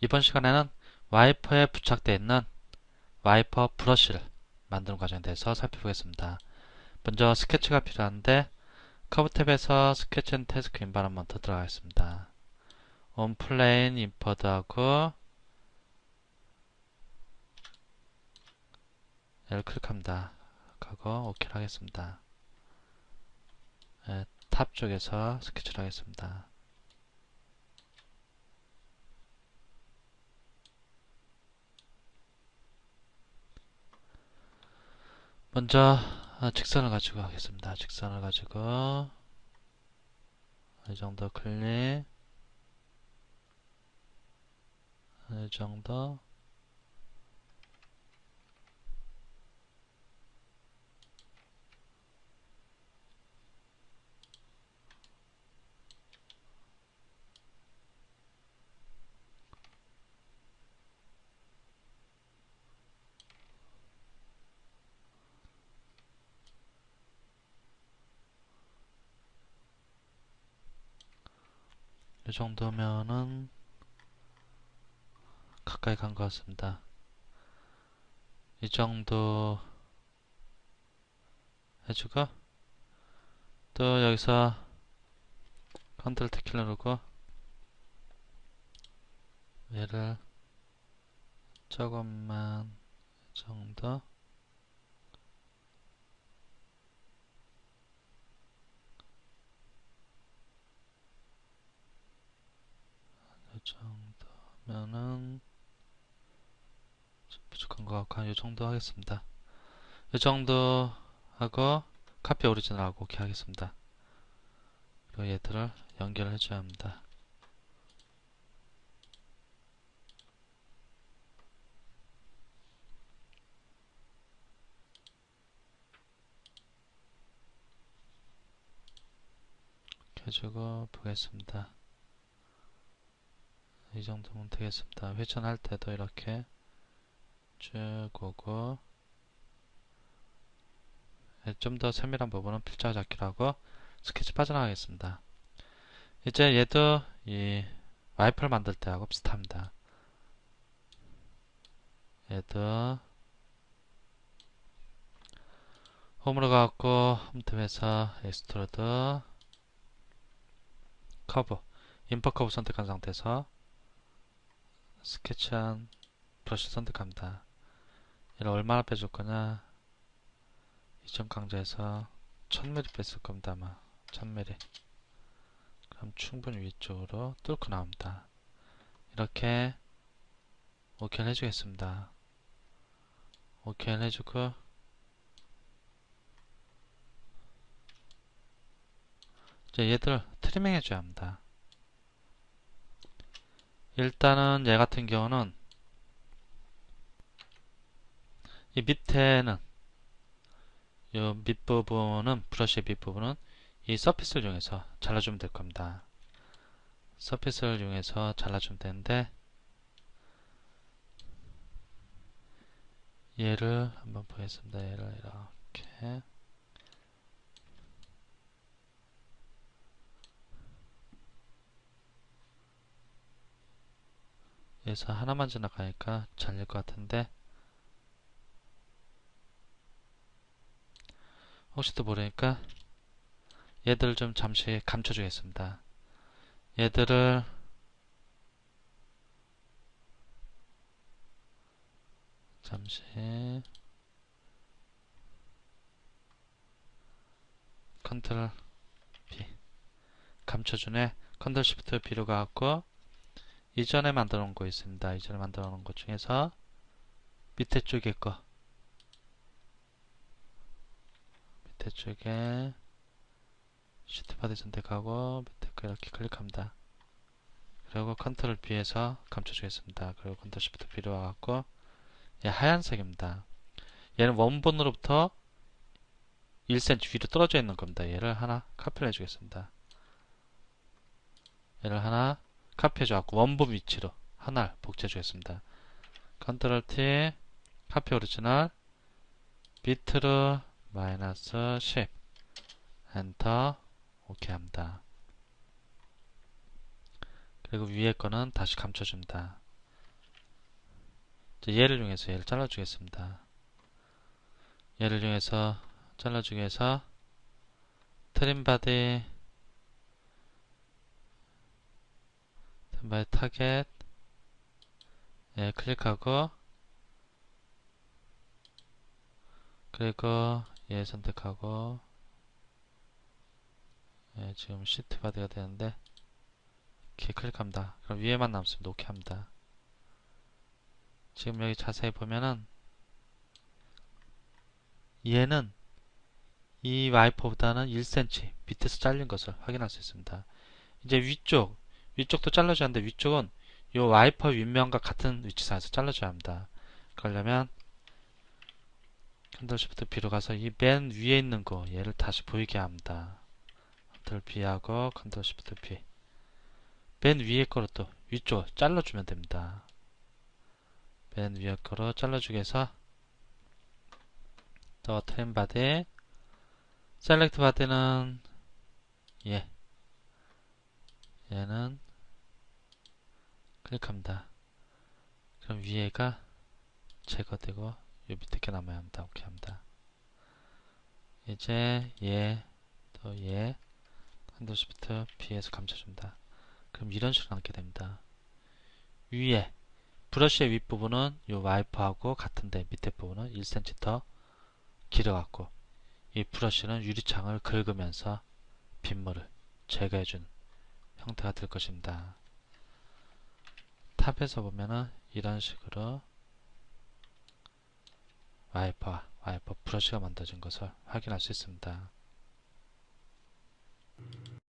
이번 시간에는 와이퍼에 부착되어 있는 와이퍼 브러쉬를 만드는 과정에 대해서 살펴보겠습니다. 먼저 스케치가 필요한데 커브 탭에서 스케치 앤 태스크 인바런먼트 들어가겠습니다. 온 플레인 임퍼드하고 얘를 클릭합니다. 하고 오케이 하겠습니다. 네, 탑 쪽에서 스케치를 하겠습니다. 먼저 아, 직선을 가지고 하겠습니다. 직선을 가지고. 이 정도 클릭. 이 정도 이 정도면은 가까이 간 것 같습니다. 이 정도 해주고 또 여기서 컨트롤 테키 누르고 얘를 조금만 정도 이 정도면은 부족한 것 같고 이 정도 하겠습니다. 이 정도 하고 카피 오리지널 하고 오케이 하겠습니다. 그리고 얘들을 연결해 줘야 합니다. 해주고 보겠습니다. 이 정도면 되겠습니다. 회전할 때도 이렇게 쭉 오고 네, 좀더 세밀한 부분은 필자 잡기로 하고 스케치 빠져나가겠습니다. 이제 얘도 이 와이퍼를 만들 때하고 비슷합니다. 얘도 홈으로 가고 홈탭에서 엑스트로드 커브 인퍼 커브 선택한 상태에서 스케치한 브러쉬 선택합니다. 얘를 얼마나 빼줄 거냐? 이전 강좌에서 1000mm 뺐을 겁니다 아마. 1000mm 그럼 충분히 위쪽으로 뚫고 나옵니다. 이렇게 오케이를 해주겠습니다. 오케이를 해주고 이제 얘들 트리밍 해줘야 합니다 일단은 얘 같은 경우는 이 밑에는 이 밑부분은 브러쉬의 밑부분은 이 서피스를 이용해서 잘라주면 될 겁니다. 서피스를 이용해서 잘라주면 되는데 얘를 한번 보겠습니다. 얘를 이렇게 여기서 하나만 지나가니까 잘릴 것 같은데 혹시도 모르니까 얘들을 좀 잠시 감춰주겠습니다. 얘들을 잠시 컨트롤 B 감춰주네 컨트롤 시프트 B로 가갖고 이전에 만들어 놓은 거 있습니다. 이전에 만들어 놓은 것 중에서 밑에 쪽에 거 밑에 쪽에 시트 파드 선택하고 밑에 거 이렇게 클릭합니다. 그리고 컨트롤 B에서 감춰주겠습니다. 그리고 컨트롤 시프트 B로 와갖고 얘 하얀색입니다. 얘는 원본으로부터 1cm 위로 떨어져 있는 겁니다. 얘를 하나 카피를 해주겠습니다. 얘를 하나 카피해 줘갖고 원본 위치로 하나를 복제해 주겠습니다. 컨트롤 T 카피 오리지널 비트로 마이너스 10 엔터 오케이 합니다. 그리고 위에 거는 다시 감춰줍니다. 얘를 이용해서 얘를 잘라주겠습니다. 얘를 이용해서 잘라주기 위해서 트림 바디 바디 타겟 예, 클릭하고 그리고 얘 선택하고 예, 지금 시트 바디가 되는데 이렇게 클릭합니다. 그럼 위에만 남습니다. 오케이 합니다. 지금 여기 자세히 보면은 얘는 이 와이퍼보다는 1cm 밑에서 잘린 것을 확인할 수 있습니다. 이제 위쪽, 위쪽도 잘라줘야 하는데 위쪽은 이 와이퍼 윗면과 같은 위치상에서 잘라줘야 합니다. 그러려면 컨트롤 시프트 B로 가서 이 맨 위에 있는 거 얘를 다시 보이게 합니다. 컨트롤 B하고 컨트롤 시프트 B 맨 위에 거로 또 위쪽 잘라주면 됩니다. 맨 위에 거로 잘라주기 위해서 또 트림 바디 셀렉트 바디는 예 얘는 클릭합니다. 그럼 위에가 제거되고 요 밑에 게 남아야 합니다. 오케이 합니다. 이제 얘, 또 얘, 컨트롤 시프트 B에서 감춰줍니다. 그럼 이런 식으로 남게 됩니다. 위에 브러쉬의 윗부분은 이 와이퍼하고 같은데 밑에 부분은 1cm 더 길어갖고 이 브러쉬는 유리창을 긁으면서 빗물을 제거해준 형태가 될 것입니다. 탑에서 보면은 이런 식으로 와이퍼, 와이퍼 브러쉬가 만들어진 것을 확인할 수 있습니다.